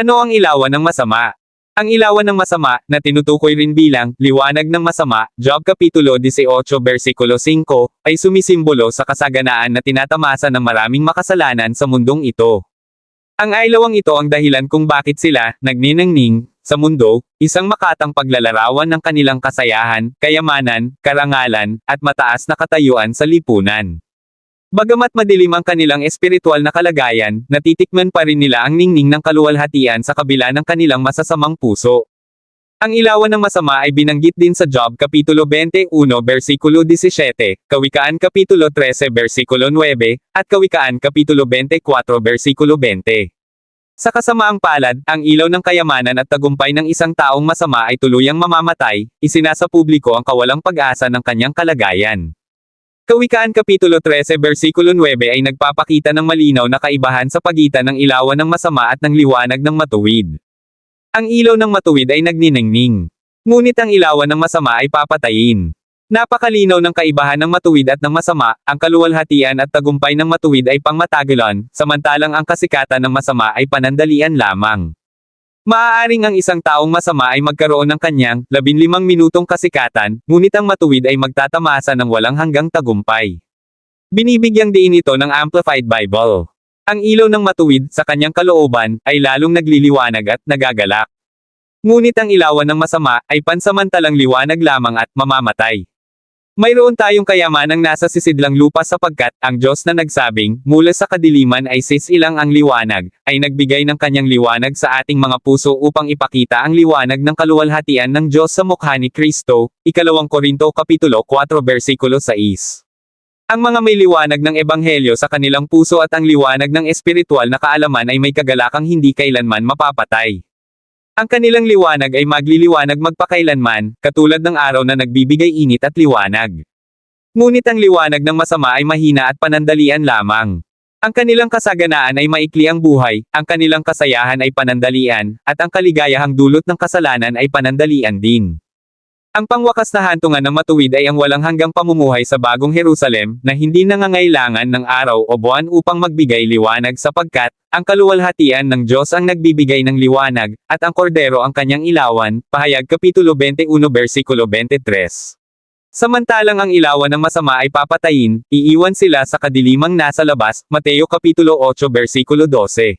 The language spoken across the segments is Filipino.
Ano ang ilawan ng masama? Ang ilawan ng masama, na tinutukoy rin bilang, liwanag ng masama, Job Kapitulo 18 versikulo 5, ay sumisimbolo sa kasaganaan na tinatamasa ng maraming makasalanan sa mundong ito. Ang ailawang ito ang dahilan kung bakit sila, nagniningning, sa mundo, isang makatang paglalarawan ng kanilang kasayahan, kayamanan, karangalan, at mataas na katayuan sa lipunan. Bagamat madilim ang kanilang espiritual na kalagayan, natitikman pa rin nila ang ningning ng kaluwalhatian sa kabila ng kanilang masasamang puso. Ang ilawan ng masama ay binanggit din sa Job Kapitulo 21 versikulo 17, Kawikaan Kapitulo 13 versikulo 9, at Kawikaan Kapitulo 24 versikulo 20. Sa kasamaang palad, ang ilaw ng kayamanan at tagumpay ng isang taong masama ay tuluyang mamamatay, isinasa publiko ang kawalang pag-asa ng kanyang kalagayan. Kawikaan Kapitulo 13 versikulo 9 ay nagpapakita ng malinaw na kaibahan sa pagitan ng ilawan ng masama at ng liwanag ng matuwid. Ang ilaw ng matuwid ay nagniningning. Ngunit ang ilawan ng masama ay papatayin. Napakalinaw ng kaibahan ng matuwid at ng masama, ang kaluwalhatian at tagumpay ng matuwid ay pangmatagalan, samantalang ang kasikatan ng masama ay panandalian lamang. Maaaring ang isang taong masama ay magkaroon ng kanyang 15 minutong kasikatan, ngunit ang matuwid ay magtatamasa ng walang hanggang tagumpay. Binibigyang diin ito ng Amplified Bible. Ang ilaw ng matuwid sa kanyang kalooban ay lalong nagliliwanag at nagagalak. Ngunit ang ilawan ng masama ay pansamantalang liwanag lamang at mamamatay. Mayroon tayong kayamanang nasa sisidlang lupa sapagkat ang Diyos na nagsabing, mula sa kadiliman ay sisilang ang liwanag, ay nagbigay ng kanyang liwanag sa ating mga puso upang ipakita ang liwanag ng kaluwalhatian ng Diyos sa mukha ni Kristo, ikalawang Korinto Kapitulo 4 versikulo 6. Ang mga may liwanag ng ebanghelyo sa kanilang puso at ang liwanag ng espiritual na kaalaman ay may kagalakang hindi kailanman mapapatay. Ang kanilang liwanag ay magliliwanag magpakailanman, katulad ng araw na nagbibigay init at liwanag. Ngunit ang liwanag ng masama ay mahina at panandalian lamang. Ang kanilang kasaganaan ay maikli ang buhay, ang kanilang kasayahan ay panandalian, at ang kaligayahang dulot ng kasalanan ay panandalian din. Ang pangwakas na hantungan ng matuwid ay ang walang hanggang pamumuhay sa bagong Jerusalem, na hindi nangangailangan ng araw o buwan upang magbigay liwanag sapagkat, ang kaluwalhatian ng Diyos ang nagbibigay ng liwanag, at ang kordero ang kanyang ilawan, pahayag Kapitulo 21 versikulo 23. Samantalang ang ilawan ng masama ay papatayin, iiwan sila sa kadilimang nasa labas, Mateo Kapitulo 8 versikulo 12.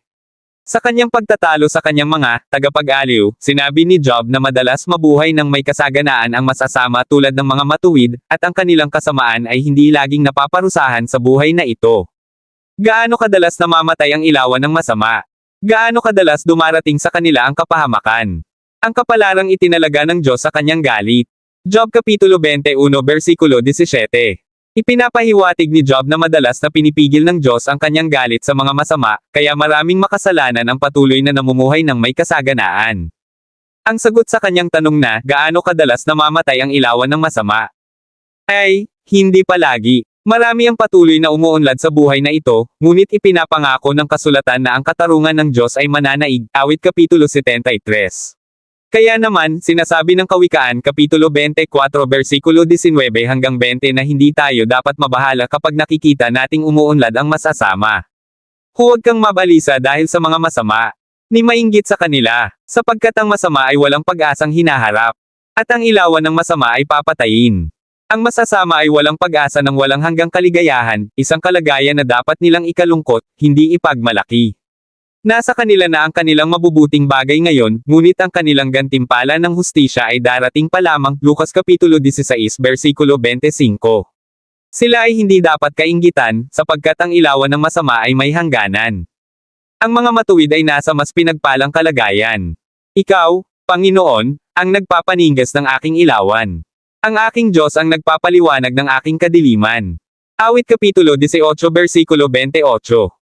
Sa kanyang pagtatalo sa kanyang mga tagapag-aliw, sinabi ni Job na madalas mabuhay ng may kasaganaan ang masasama tulad ng mga matuwid, at ang kanilang kasamaan ay hindi laging napaparusahan sa buhay na ito. Gaano kadalas namamatay ang ilawan ng masama? Gaano kadalas dumarating sa kanila ang kapahamakan? Ang kapalarang itinalaga ng Diyos sa kanyang galit. Job Kapitulo 21 versikulo 17. Ipinapahiwatig ni Job na madalas na pinipigil ng Diyos ang kanyang galit sa mga masama, kaya maraming makasalanan ang patuloy na namumuhay ng may kasaganaan. Ang sagot sa kanyang tanong na, gaano kadalas namamatay ang ilawan ng masama? Ay, hindi palagi. Marami ang patuloy na umuunlad sa buhay na ito, ngunit ipinapangako ng kasulatan na ang katarungan ng Diyos ay mananaig, awit Kapitulo 73. Kaya naman, sinasabi ng Kawikaan Kapitulo 24 versikulo 19 hanggang 20 na hindi tayo dapat mabahala kapag nakikita nating umuunlad ang masasama. Huwag kang mabalisa dahil sa mga masama. Ni mainggit sa kanila, sapagkat ang masama ay walang pag-asang hinaharap. At ang ilawan ng masama ay papatayin. Ang masasama ay walang pag-asa ng walang hanggang kaligayahan, isang kalagayan na dapat nilang ikalungkot, hindi ipagmalaki. Nasa kanila na ang kanilang mabubuting bagay ngayon, ngunit ang kanilang gantimpala ng hustisya ay darating pa lamang, Lucas Kapitulo 16 versikulo 25. Sila ay hindi dapat kainggitan, sapagkat ang ilawan ng masama ay may hangganan. Ang mga matuwid ay nasa mas pinagpalang kalagayan. Ikaw, Panginoon, ang nagpapaningas ng aking ilawan. Ang aking Diyos ang nagpapaliwanag ng aking kadiliman. Awit Kapitulo 18 versikulo 28.